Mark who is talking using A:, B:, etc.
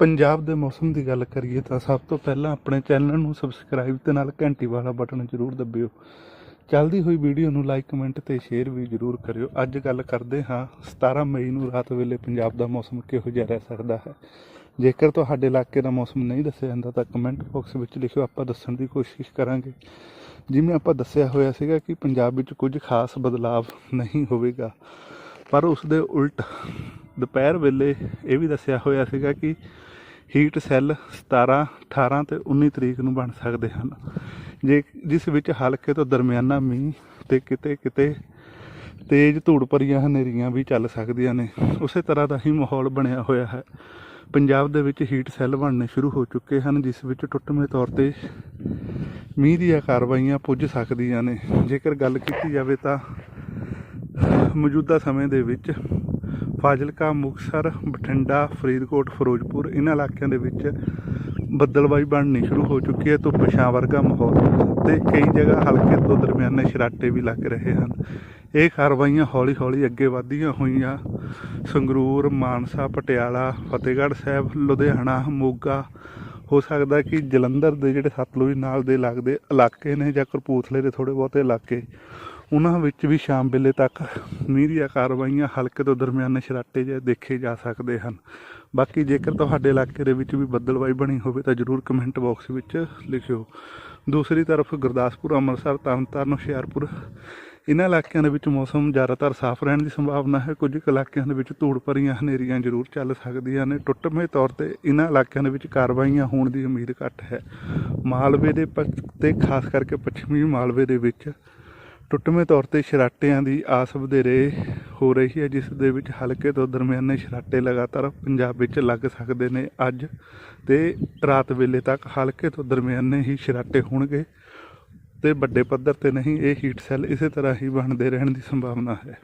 A: ਪੰਜਾਬ ਦੇ ਮੌਸਮ ਦੀ ਗੱਲ ਕਰੀਏ ਤਾਂ ਸਭ ਤੋਂ ਪਹਿਲਾਂ ਆਪਣੇ ਚੈਨਲ ਨੂੰ ਸਬਸਕ੍ਰਾਈਬ ਤੇ ਨਾਲ ਘੰਟੀ ਵਾਲਾ ਬਟਨ ਜ਼ਰੂਰ ਦਬਿਓ। ਚੱਲਦੀ ਹੋਈ ਵੀਡੀਓ ਨੂੰ ਲਾਈਕ ਕਮੈਂਟ ਤੇ ਸ਼ੇਅਰ ਵੀ ਜ਼ਰੂਰ ਕਰਿਓ। ਅੱਜ ਗੱਲ ਕਰਦੇ ਹਾਂ 17 ਮਈ ਨੂੰ ਰਾਤ ਵੇਲੇ ਪੰਜਾਬ ਦਾ ਮੌਸਮ ਕਿਹੋ ਜਿਹਾ ਰਹਿ ਸਕਦਾ ਹੈ? ਜੇਕਰ ਤੁਹਾਡੇ ਇਲਾਕੇ ਦਾ ਮੌਸਮ ਨਹੀਂ ਦੱਸਿਆ ਜਾਂਦਾ ਤਾਂ ਕਮੈਂਟ ਬਾਕਸ ਵਿੱਚ ਲਿਖਿਓ, ਆਪਾਂ ਦੱਸਣ ਦੀ ਕੋਸ਼ਿਸ਼ ਕਰਾਂਗੇ। ਜਿਵੇਂ ਆਪਾਂ ਦੱਸਿਆ ਹੋਇਆ ਸੀਗਾ ਕਿ ਪੰਜਾਬ ਵਿੱਚ ਕੁਝ ਖਾਸ ਬਦਲਾਵ ਨਹੀਂ ਹੋਵੇਗਾ। ਪਰ ਉਸ ਦੇ ਉਲਟ ਦੁਪਹਿਰ ਵੇਲੇ ਇਹ ਵੀ ਦੱਸਿਆ ਹੋਇਆ ਸੀਗਾ ਕਿ ਹੀਟ ਸੈੱਲ 17 18 ਤੇ 19 ਤਰੀਕ ਨੂੰ ਬਣ ਸਕਦੇ ਹਨ। ਜੇ ਜਿਸ ਵਿੱਚ ਹਲਕੇ ਤੋਂ ਦਰਮਿਆਨਾ ਮੀਂਹ ਤੇ ਕਿਤੇ ਕਿਤੇ ਤੇਜ਼ ਧੂੜ ਭਰੀਆਂ ਹਨੇਰੀਆਂ ਵੀ ਚੱਲ ਸਕਦੀਆਂ ਨੇ, ਉਸੇ ਤਰ੍ਹਾਂ ਦਾ ਹੀ ਮਾਹੌਲ ਬਣਿਆ ਹੋਇਆ ਹੈ। ਪੰਜਾਬ ਦੇ ਵਿੱਚ ਹੀਟ ਸੈੱਲ ਬਣਨੇ ਸ਼ੁਰੂ ਹੋ ਚੁੱਕੇ ਹਨ, ਜਿਸ ਵਿੱਚ ਟੁੱਟਵੇਂ ਤੌਰ ਤੇ ਮੀਂਹ ਦੀਆਂ ਕਾਰਵਾਈਆਂ ਪੁੱਜ ਸਕਦੀਆਂ ਨੇ। ਜੇਕਰ ਗੱਲ ਕੀਤੀ ਜਾਵੇ ਤਾਂ ਮੌਜੂਦਾ ਸਮੇਂ ਦੇ ਵਿੱਚ ਫਾਜ਼ਿਲਕਾ, ਮੁਕਤਸਰ, ਬਠਿੰਡਾ, ਫਰੀਦਕੋਟ, ਫਿਰੋਜ਼ਪੁਰ ਇਹਨਾਂ ਇਲਾਕਿਆਂ ਦੇ ਵਿੱਚ ਬੱਦਲਬਾਈ ਬਣਨੀ ਸ਼ੁਰੂ ਹੋ ਚੁੱਕੀ ਹੈ ਧੁੱਪ ਛਾਂ ਵਰਗਾ ਮਾਹੌਲ ਤੇ ਕਈ ਜਗ੍ਹਾ ਹਲਕੇ ਤੋਂ ਦਰਮਿਆਨੇ ਸ਼ਰਾਟੇ ਵੀ ਲੱਗ ਰਹੇ ਹਨ। ਇਹ ਕਾਰਵਾਈਆਂ ਹੌਲੀ-ਹੌਲੀ ਅੱਗੇ ਵਧਦੀਆਂ ਹੋਈਆਂ। ਸੰਗਰੂਰ, ਮਾਨਸਾ, ਪਟਿਆਲਾ, ਫਤਿਹਗੜ੍ਹ ਸਾਹਿਬ, ਲੁਧਿਆਣਾ, ਮੋਗਾ ਹੋ ਸਕਦਾ ਕਿ ਜਲੰਧਰ ਦੇ ਜਿਹੜੇ ਸਤਲੁਜ ਨਾਲ ਦੇ ਲੱਗਦੇ ਇਲਾਕੇ ਨੇ ਜਾਂ ਕਪੂਰਥਲੇ ਦੇ ਥੋੜੇ ਬਹੁਤੇ ਇਲਾਕੇ ਉਹਨਾਂ ਵਿੱਚ ਵੀ ਸ਼ਾਮ ਵੇਲੇ ਤੱਕ ਮੀਂਹ ਦੀਆਂ ਕਾਰਵਾਈਆਂ ਹਲਕੇ ਤੋਂ ਦਰਮਿਆਨੇ ਸਰਾਟੇ ਜਿਹੇ ਦੇਖੇ ਜਾ ਸਕਦੇ ਹਨ। ਬਾਕੀ ਜੇਕਰ ਤੁਹਾਡੇ ਇਲਾਕੇ ਦੇ ਵਿੱਚ ਵੀ ਬੱਦਲਬਾਈ ਬਣੀ ਹੋਵੇ ਤਾਂ ਜਰੂਰ ਕਮੈਂਟ ਬਾਕਸ ਵਿੱਚ ਲਿਖਿਓ। ਦੂਸਰੀ ਤਰਫ ਗੁਰਦਾਸਪੁਰ, ਅੰਮ੍ਰਿਤਸਰ, ਤਰਨਤਾਰਨ, ਹੁਸ਼ਿਆਰਪੁਰ, ਇਹਨਾਂ ਇਲਾਕਿਆਂ ਦੇ ਵਿੱਚ ਮੌਸਮ ਜ਼ਿਆਦਾਤਰ ਸਾਫ਼ ਰਹਿਣ ਦੀ ਸੰਭਾਵਨਾ ਹੈ। ਕੁਝ ਕੁ ਇਲਾਕਿਆਂ ਦੇ ਵਿੱਚ ਧੂੜ ਭਰੀਆਂ ਹਨੇਰੀਆਂ ਜ਼ਰੂਰ ਚੱਲ ਸਕਦੀਆਂ ਨੇ। ਟੁੱਟਵੇਂ ਤੌਰ ਤੇ ਇਹਨਾਂ ਇਲਾਕਿਆਂ ਦੇ ਵਿੱਚ ਕਾਰਵਾਈਆਂ ਹੋਣ ਦੀ ਉਮੀਦ ਘੱਟ ਹੈ। ਮਾਲਵੇ ਦੇ ਪੱਛ- ਤੇ ਖਾਸ ਕਰਕੇ ਪੱਛਮੀ ਮਾਲਵੇ ਦੇ ਵਿੱਚ ਟੁੱਟਵੇਂ ਤੌਰ ਤੇ ਸ਼ਰਾਟਿਆਂ ਦੀ ਆਸ ਵਧੇਰੇ ਹੋ ਰਹੀ ਹੈ, ਜਿਸ ਦੇ ਵਿੱਚ ਹਲਕੇ ਤੋਂ ਦਰਮਿਆਨੇ ਸ਼ਰਾਟੇ ਲਗਾਤਾਰ ਪੰਜਾਬ ਵਿੱਚ ਲੱਗ ਸਕਦੇ ਨੇ ਅੱਜ ਤੇ ਰਾਤ ਵੇਲੇ ਤੱਕ ਹਲਕੇ ਤੋਂ ਦਰਮਿਆਨੇ ਹੀ ਸ਼ਰਾਟੇ ਹੋਣਗੇ ਤੇ ਵੱਡੇ ਪੱਧਰ ਤੇ ਨਹੀਂ, ਇਹ ਹੀਟ ਸੈੱਲ ਇਸੇ ਤਰ੍ਹਾਂ ਹੀ ਬਣਦੇ ਰਹਿਣ ਦੀ ਸੰਭਾਵਨਾ ਹੈ।